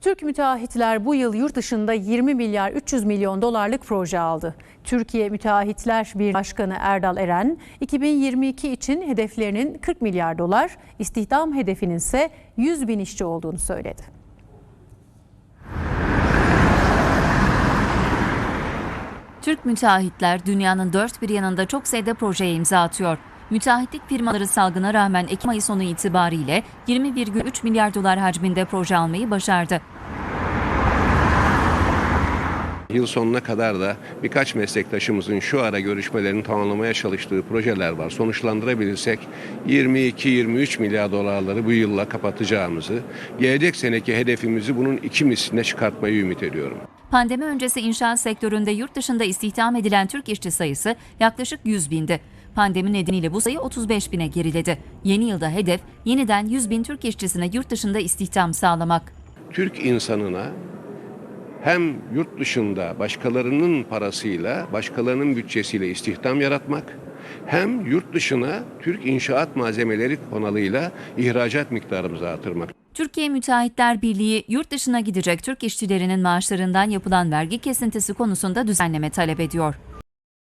Türk müteahhitler bu yıl yurt dışında 20 milyar 300 milyon dolarlık proje aldı. Türkiye Müteahhitler Bir Başkanı Erdal Eren, 2022 için hedeflerinin 40 milyar dolar, istihdam hedefinin ise 100 bin işçi olduğunu söyledi. Türk müteahhitler dünyanın dört bir yanında çok sayıda projeye imza atıyor. Müteahhitlik firmaları salgına rağmen Ekim ayı sonu itibariyle 20,3 milyar dolar hacminde proje almayı başardı. Yıl sonuna kadar da birkaç meslektaşımızın şu ara görüşmelerini tamamlamaya çalıştığı projeler var. Sonuçlandırabilirsek 22-23 milyar dolarları bu yılla kapatacağımızı, gelecek seneki hedefimizi bunun iki misline çıkartmayı ümit ediyorum. Pandemi öncesi inşaat sektöründe yurt dışında istihdam edilen Türk işçi sayısı yaklaşık 100 bindi. Pandemi nedeniyle bu sayı 35 bine geriledi. Yeni yılda hedef yeniden 100 bin Türk işçisine yurt dışında istihdam sağlamak. Türk insanına hem yurt dışında başkalarının parasıyla, başkalarının bütçesiyle istihdam yaratmak, hem yurt dışına Türk inşaat malzemeleri kanalıyla ihracat miktarımızı artırmak. Türkiye Müteahhitler Birliği yurt dışına gidecek Türk işçilerinin maaşlarından yapılan vergi kesintisi konusunda düzenleme talep ediyor.